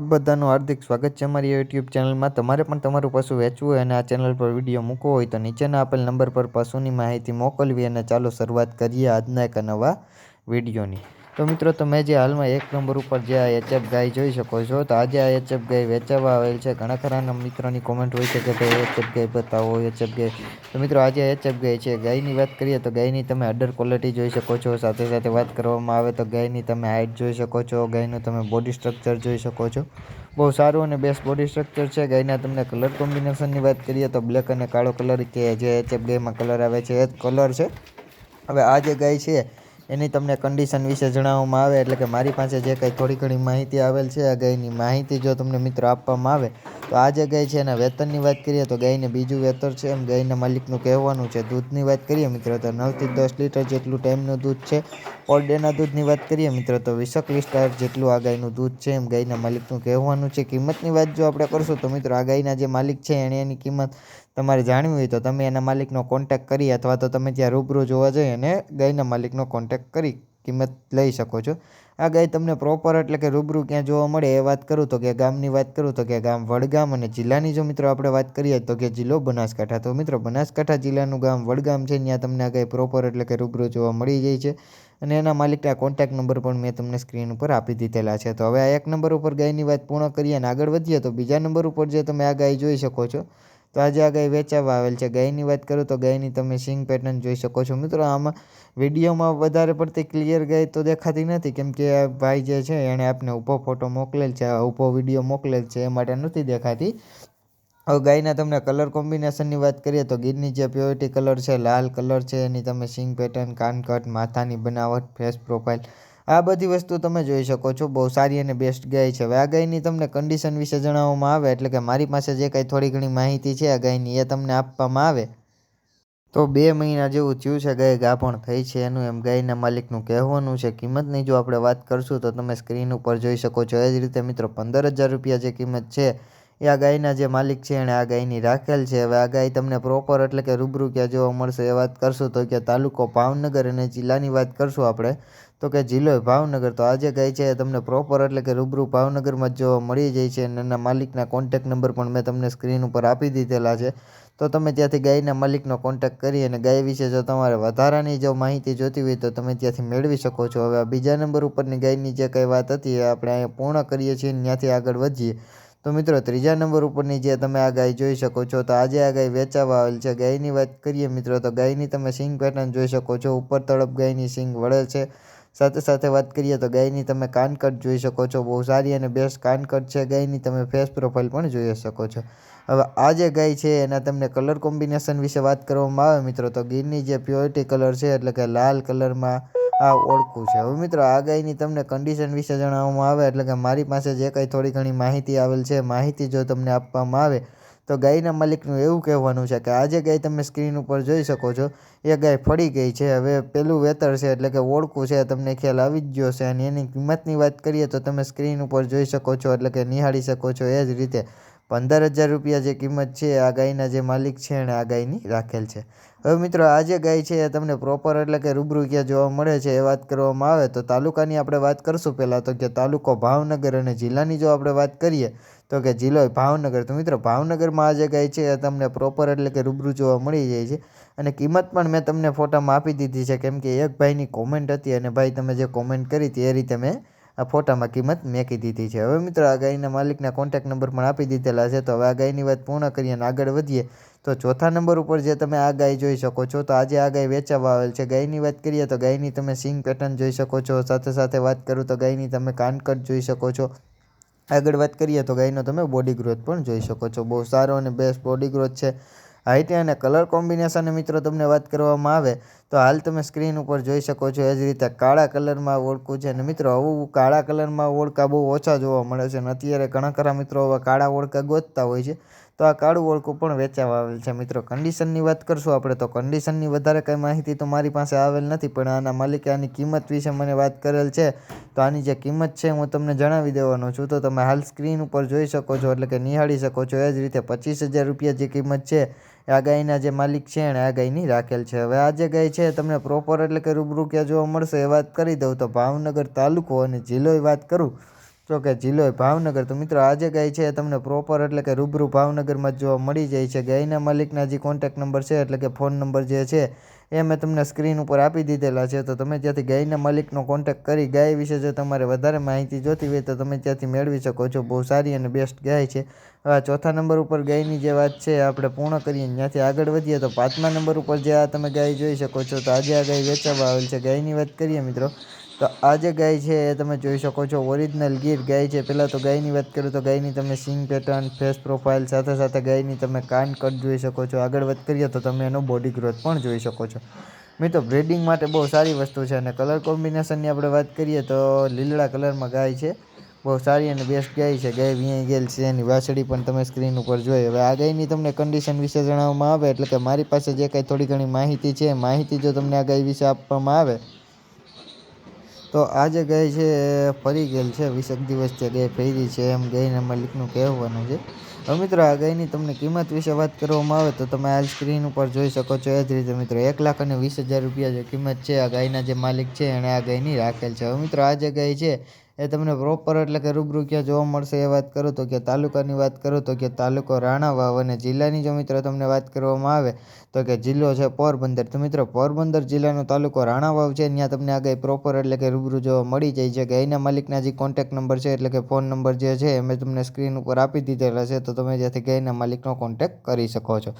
બધાનું હાર્દિક સ્વાગત છે અમારી યુટ્યુબ ચેનલમાં તમારે પણ તમારું પશુ વેચવું હોય અને આ ચેનલ પર વીડિયો મૂકવો હોય તો નીચેના આપેલ નંબર પર પશુની માહિતી મોકલવી અને ચાલો શરૂઆત કરીએ આજના એક નવા વિડીયોની તો મિત્રો, તમે જે હાલમાં એક નંબર ઉપર જે આ એચએફ ગાય જોઈ શકો છો, તો આજે આ એચએફ ગાય વેચાવા આવેલ છે. ઘણા ખરા મિત્રોની કોમેન્ટ હોય છે કે ભાઈ એચએફ ગાય બતાવો એચએફ ગાય. તો મિત્રો, આજે એચએફ ગાય છે. ગાયની વાત કરીએ તો ગાયની તમે અડર ક્વોલિટી જોઈ શકો છો. સાથે સાથે વાત કરવામાં આવે તો ગાયની તમે હાઇટ જોઈ શકો છો. ગાયનું તમે બોડી સ્ટ્રક્ચર જોઈ શકો છો. બહુ સારું અને બેસ્ટ બોડી સ્ટ્રક્ચર છે. ગાયના તમને કલર કોમ્બિનેશનની વાત કરીએ તો બ્લેક અને કાળો કલર કે જે એચએફ ગાયમાં કલર આવે છે, એ જ કલર છે. હવે આ જે ગાય છે એની તમને કન્ડિશન વિશે જણાવવામાં આવે, એટલે કે મારી પાસે જે કંઈ થોડી ઘણી માહિતી આવેલ છે, આ ગાયની માહિતી જો તમને મિત્રો આપવામાં આવે, તો આ જે ગાય છે એના વેતનની વાત કરીએ, તો ગાયને બીજું વેતર છે. એમ ગાયના માલિકનું કહેવાનું છે, દૂધની વાત કરીએ મિત્રો, તો નવથી દસ લીટર જેટલું ટાઈમનું દૂધ છે. ઓલ ડેના દૂધની વાત કરીએ મિત્રો, તો વીસક લીટર જેટલું આ ગાયનું દૂધ છે, એમ ગાયના માલિકનું કહેવાનું છે. કિંમતની વાત જો આપણે કરશું, તો મિત્રો આ ગાયના જે માલિક છે એણે એની કિંમત તમારે જાણવી હોય તો તમે એના માલિકનો કોન્ટેક કરી અથવા તો તમે ત્યાં રૂબરૂ જોવા જઈ અને ગાયના માલિકનો કોન્ટેક કરી કિંમત લઈ શકો છો. આ ગાય તમને પ્રોપર એટલે કે રૂબરૂ ક્યાં જોવા મળે એ વાત કરું તો કે ગામની વાત કરું તો કે ગામ વડગામ અને જિલ્લાની જો મિત્રો આપણે વાત કરીએ તો કે જિલ્લો બનાસકાંઠા. તો મિત્રો બનાસકાંઠા જિલ્લાનું ગામ વડગામ છે, ત્યાં તમને આ ગાય પ્રોપર એટલે કે રૂબરૂ જોવા મળી જાય છે અને એના માલિકના કોન્ટેક્ટ નંબર પણ મેં તમને સ્ક્રીન ઉપર આપી દીધેલા છે. તો હવે આ એક નંબર ઉપર ગાયની વાત પૂર્ણ કરીએ અને આગળ વધીએ તો બીજા નંબર ઉપર જે તમે આ ગાય જોઈ શકો છો તો આજે આ ગાય વેચાવા આવેલ છે. ગાયની વાત કરું તો ગાયની તમે સિંગ પેટર્ન જોઈ શકો છો. મિત્રો, આમાં વિડીયોમાં વધારે પડતી ક્લિયર ગાય તો દેખાતી નથી. કેમ કે ભાઈ જે છે એણે આપને ઊભો ફોટો મોકલેલ છે. ઊભો વીડિયો મોકલેલ છે. એ માટે નથી દેખાતી. હવે ગાયના તમને કલર કોમ્બિનેશનની વાત કરીએ તો ગીરની જે પ્યોરિટી કલર છે, લાલ કલર છે, એની તમે સિંગ પેટર્ન કાનકટ માથાની બનાવટ ફેસ પ્રોફાઇલ આ બધી વસ્તુ તમે જોઈ શકો છો. બહુ સારી અને બેસ્ટ ગાય છે. હવે આ ગાયની તમને કન્ડિશન વિશે જણાવવામાં આવે એટલે કે મારી પાસે જે કાંઈ થોડી ઘણી માહિતી છે, આ ગાયની એ તમને આપવામાં આવે. તો બે મહિના જેવું થયું છે ગાય ગાભણ થઈ છે. એનું એમ ગાયના માલિકનું કહેવાનું છે કિંમતની જો આપણે વાત કરશું તો તમે સ્ક્રીન ઉપર જોઈ શકો છો. એ જ રીતે મિત્રો, પંદર હજાર રૂપિયા જે કિંમત છે, એ આ ગાયના જે માલિક છે એણે આ ગાયની રાખેલ છે. હવે આ ગાય તમને પ્રોપર એટલે કે રૂબરૂ ક્યાં જોવા મળશે એ વાત કરશું. તો કે તાલુકો ભાવનગર અને જિલ્લાની વાત કરશું આપણે. તો કે જિલ્લો ભાવનગર તો આજે ગાય છે તમને પ્રોપર એટલે કે રૂબરૂ ભાવનગરમાં જ જોવા મળી જાય છે અને એના માલિકના કોન્ટેક નંબર પણ મેં તમને સ્ક્રીન ઉપર આપી દીધેલા છે. તો તમે ત્યાંથી ગાયના માલિકનો કોન્ટેક કરી અને ગાય વિશે જો તમારે વધારાની જો માહિતી જોતી હોય તો તમે ત્યાંથી મેળવી શકો છો. હવે આ બીજા નંબર ઉપરની ગાયની જે કંઈ વાત હતી એ આપણે અહીંયા પૂર્ણ કરીએ છીએ ત્યાંથી આગળ વધીએ. તો મિત્રો ત્રીજા નંબર ઉપરની જે તમે આ ગાય જોઈ શકો છો તો આજે આ ગાય વેચાવા આવેલ છે. ગાયની વાત કરીએ મિત્રો તો ગાયની તમે સિંગ પેટર્ન જોઈ શકો છો. ઉપર તળપ ગાયની સિંગ વળે છે. સાથે સાથે વાત કરીએ તો ગાયની તમે કાનકટ જોઈ શકો છો. બહુ સારી અને બેસ્ટ કાનકટ છે ગાયની. તમે ફેસ પ્રોફાઇલ પણ જોઈ શકો છો. હવે આ જે ગાય છે એના તમને કલર કોમ્બિનેશન વિશે વાત કરવામાં આવે મિત્રો, તો ગીરની જે પ્યોરિટી કલર છે એટલે કે લાલ કલરમાં આ ઓળખું છે. હવે મિત્રો, આ ગાયની તમને કન્ડિશન વિશે જણાવવામાં આવે એટલે કે મારી પાસે જે કંઈ થોડી ઘણી માહિતી આવેલ છે, માહિતી જો તમને આપવામાં આવે તો ગાયના માલિકનું એવું કહેવાનું છે કે આજે ગાય તમે સ્ક્રીન ઉપર જોઈ શકો છો, એ ગાય ફળી ગઈ છે. હવે પેલું વેતર છે એટલે કે ઓળખું છે, તમને ખ્યાલ આવી જ ગયો છે. અને એની કિંમતની વાત કરીએ તો તમે સ્ક્રીન ઉપર જોઈ શકો છો એટલે કે નિહાળી શકો છો એ જ રીતે. પંદર હજાર રૂપિયા જે કિંમત છે, આ ગાયના જે માલિક છે એણે આ ગાયની રાખેલ છે. હવે મિત્રો, આ જે ગાય છે એ તમને પ્રોપર એટલે કે રૂબરૂ ક્યાં જોવા મળે છે એ વાત કરવામાં આવે તો તાલુકાની આપણે વાત કરશું પહેલાં. તો કે તાલુકો ભાવનગર અને જિલ્લાની જો આપણે વાત કરીએ તો કે જિલ્લો ભાવનગર. તો મિત્રો, ભાવનગરમાં આ જે ગાય છે એ તમને પ્રોપર એટલે કે રૂબરૂ જોવા મળી જાય છે. અને કિંમત પણ મેં તમને ફોટામાં આપી દીધી છે. કેમ કે એક ભાઈની કોમેન્ટ હતી અને ભાઈ તમે જે કોમેન્ટ કરી હતી એ રીતે મેં આ ફોટામાં કિંમત મેકી દીધી છે. હવે મિત્રો આ ગાયના માલિકના કોન્ટેક નંબર પણ આપી દીધેલા છે. તો હવે આ ગાયની વાત પૂર્ણ કરીએ અને આગળ વધીએ, તો ચોથા નંબર ઉપર જે તમે આ ગાય જોઈ શકો છો, તો આજે આ ગાય વેચાવા આવેલ છે. ગાયની વાત કરીએ તો ગાયની તમે સિંગ પેટર્ન જોઈ શકો છો. સાથે સાથે વાત કરું તો ગાયની તમે કાનકટ જોઈ શકો છો. આગળ વાત કરીએ તો ગાયનો તમે બોડી ગ્રોથ પણ જોઈ શકો છો. બહુ સારો અને બેસ્ટ બોડી ગ્રોથ છે. હાઇટ અને કલર કોમ્બિનેશનની મિત્રો તમને વાત કરવામાં આવે, તો હાલ તમે સ્ક્રીન ઉપર જોઈ શકો છો એ જ રીતે કાળા કલરમાં ઓળખું છે. અને મિત્રો, આવું કાળા કલરમાં ઓળખા બહુ ઓછા જોવા મળે છે અને અત્યારે ઘણા ખરા મિત્રો હવે કાળા ઓળખા ગોતતા હોય છે, તો આ કાળું ઓળખું પણ વેચાવા આવેલ છે. મિત્રો કન્ડિશનની વાત કરશું આપણે, તો કન્ડિશનની વધારે કંઈ માહિતી તો મારી પાસે આવેલ નથી, પણ આના માલિકે આની કિંમત વિશે મને વાત કરેલ છે, તો આની જે કિંમત છે હું તમને જણાવી દેવાનો છું. તો તમે હાલ સ્ક્રીન ઉપર જોઈ શકો છો, એટલે કે નિહાળી શકો છો, એ જ રીતે પચીસ હજાર રૂપિયા જે કિંમત છે આ ગાયના જે માલિક છે એણે આ ગાયની રાખેલ છે. હવે આ જે ગાય છે તમને પ્રોપર એટલે કે રૂબરૂ ક્યાં જોવા મળશે એ વાત કરી દઉં તો ભાવનગર તાલુકો અને જિલ્લોય વાત કરું. તો કે જિલ્લો ભાવનગર, તો મિત્રો આજે ગાય છે તમને પ્રોપર એટલે કે રૂબરૂ ભાવનગરમાં જ જોવા મળી જાય છે. ગાયના માલિકના જે કોન્ટેક નંબર છે એટલે કે ફોન નંબર જે છે એ મેં તમને સ્ક્રીન ઉપર આપી દીધેલા છે, તો તમે ત્યાંથી ગાયના માલિકનો કોન્ટેક કરી ગાય વિશે જો તમારે વધારે માહિતી જોતી હોય તો તમે ત્યાંથી મેળવી શકો છો. બહુ સારી અને બેસ્ટ ગાય છે. હવે ચોથા નંબર ઉપર ગાયની જે વાત છે, આપણે પૂર્ણ કરીએ ત્યાંથી આગળ વધીએ તો પાંચમા નંબર ઉપર જે આ તમે ગાય જોઈ શકો છો, તો આજે આ ગાય વેચાવા આવેલ છે. ગાયની વાત કરીએ મિત્રો તો આ જે ગાય છે એ તમે જોઈ શકો છો. ઓરિજિનલ ગીર ગાય છે. પહેલાં તો ગાયની વાત કરું તો ગાયની તમે સિંગ પેટર્ન ફેસ પ્રોફાઇલ સાથે સાથે ગાયની તમે કાન કટ જોઈ શકો છો. આગળ વાત કરીએ તો તમે એનો બોડી ગ્રોથ પણ જોઈ શકો છો. મિત્રો બ્રીડિંગ માટે બહુ સારી વસ્તુ છે અને કલર કોમ્બિનેશનની આપણે વાત કરીએ તો લીલડા કલરમાં ગાય છે. બહુ સારી અને બેસ્ટ ગાય છે. ગાય વીઆઈ ગયેલ છે. એની વાછડી પણ તમે સ્ક્રીન ઉપર જોઈ. હવે આ ગાયની તમને કન્ડિશન વિશે જણાવવામાં આવે, એટલે કે મારી પાસે જે કાંઈ થોડી ઘણી માહિતી છે માહિતી જો તમને આ ગાય વિશે આપવામાં આવે તો આ જે ગાય છે, ફરી ગયેલ છે, વીસેક જે ગાય ફેરી છે, એમ ગાયના માલિકનું કહેવાનું છે. હવે મિત્રો આ ગાયની તમને કિંમત વિશે વાત કરવામાં આવે તો તમે આ સ્ક્રીન ઉપર જોઈ શકો છો. એ જ રીતે મિત્રો, એક લાખ અને વીસ હજાર રૂપિયા જે કિંમત છે, આ ગાયના જે માલિક છે, એણે આ ગાયની રાખેલ છે. હવે મિત્રો આ જે ગાય છે એ તમને પ્રોપર એટલે કે રૂબરૂ ક્યાં જોવા મળશે એ વાત કરું, તો કે તાલુકાની વાત કરું, તો કે તાલુકો રાણાવાવ અને જિલ્લાની જો મિત્રો તમને વાત કરવામાં આવે, તો કે જિલ્લો છે પોરબંદર. તો મિત્રો, પોરબંદર જિલ્લાનો તાલુકો રાણાવાવ છે ત્યાં તમને આગળ પ્રોપર એટલે કે રૂબરૂ જોવા મળી જાય છે. ગાયના માલિકના જે કોન્ટેક નંબર છે, એટલે કે ફોન નંબર જે છે, એ મેં તમને સ્ક્રીન ઉપર આપી દીધેલા છે, તો તમે જ્યાંથી ગાયના માલિકનો કોન્ટેક કરી શકો છો.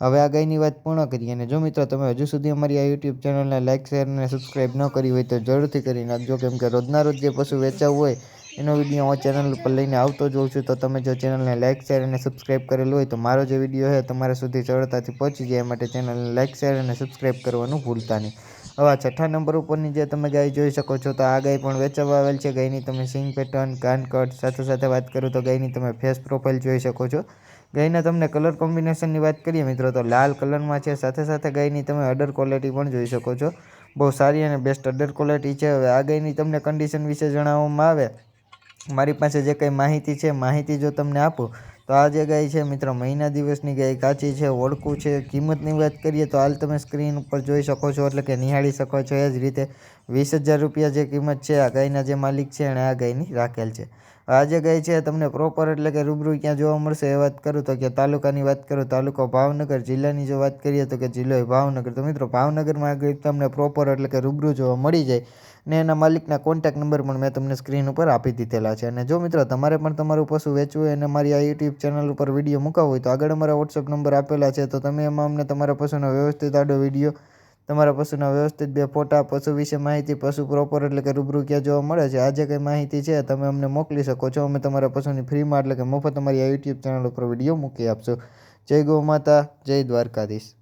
હવે આ ગાયની વાત પૂર્ણ કરીએ અને જો મિત્રો તમે હજુ સુધી અમારી આ યુટ્યુબ ચેનલને લાઇક શેર અને સબસ્ક્રાઈબ ન કરી હોય તો જરૂરથી કરી નાખજો. કેમ કે રોજના રોજ જે પશુ વેચાવું હોય, એનો વીડિયો હું ચેનલ ઉપર લઈને આવતો જ છું. તો તમે જો ચેનલને લાઇક શેર અને સબસ્ક્રાઈબ કરેલું હોય તો મારો જે વીડિયો છે, તમારા સુધી સરળતાથી પહોંચી જાય. માટે ચેનલને લાઇક શેર અને સબસ્ક્રાઈબ કરવાનું ભૂલતા નહીં. હવે આ છઠ્ઠા નંબર ઉપરની જે તમે ગાય જોઈ શકો છો, તો આ ગાય પણ વેચવા આવેલ છે. ગાયની તમે સિંગ, પેટર્ન, કાન, કટ સાથે સાથે વાત કરું તો ગાયની તમે ફેસ પ્રોફાઇલ જોઈ શકો છો. ગાયના તમને કલર કોમ્બિનેશનની વાત કરીએ મિત્રો, તો લાલ કલરમાં છે. સાથે સાથે ગાયની તમે અડર ક્વોલિટી પણ જોઈ શકો છો. બહુ સારી અને બેસ્ટ અડર ક્વોલિટી છે. હવે આ ગાયની તમને કન્ડિશન વિશે જણાવવામાં આવે. મારી પાસે જે કંઈ માહિતી છે, માહિતી જો તમને આપું, તો આ જે ગાય છે મિત્રો, મહિના દિવસની ગાય કાચી છે ઓળખું છે. કિંમતની વાત કરીએ તો હાલ તમે સ્ક્રીન ઉપર જોઈ શકો છો, એટલે કે નિહાળી શકો છો એ જ રીતે. વીસ હજાર રૂપિયા જે કિંમત છે આ ગાયના જે માલિક છે, એણે આ ગાયની રાખેલ છે. આ જે છે, તમને પ્રોપર એટલે કે રૂબરૂ ક્યાં જોવા મળશે એ વાત કરું. તો કે તાલુકાની વાત કરું, તાલુકો ભાવનગર, જિલ્લાની જો વાત કરીએ તો કે જિલ્લો ભાવનગર. તો મિત્રો, ભાવનગરમાં તમને પ્રોપર એટલે કે રૂબરૂ જોવા મળી જાય ને એના માલિકના કોન્ટેક્ટ નંબર પણ મેં તમને સ્ક્રીન ઉપર આપી દીધેલા છે. અને જો મિત્રો, તમારે પણ તમારું પશુ વેચવું હોય અને મારી આ યુટ્યુબ ચેનલ ઉપર વીડિયો મૂકવો હોય તો આગળ અમારા વોટ્સઅપ નંબર આપેલા છે. તો તમે એમાં અમને તમારા પશુનો વ્યવસ્થિત આડો વીડિયો તમારા પશુના વ્યવસ્થિત બે ફોટા, પશુ વિશે માહિતી, પશુ પ્રોપર એટલે કે રૂબરૂ ક્યાં જોવા મળે છે આ જે કંઈ માહિતી છે, તમે અમને મોકલી શકો છો. અમે તમારા પશુની ફ્રીમાં એટલે કે મફત અમારી આ યુટ્યુબ ચેનલ ઉપર વીડિયો મૂકી આપશો. જય ગૌ માતા, જય દ્વારકાધીશ.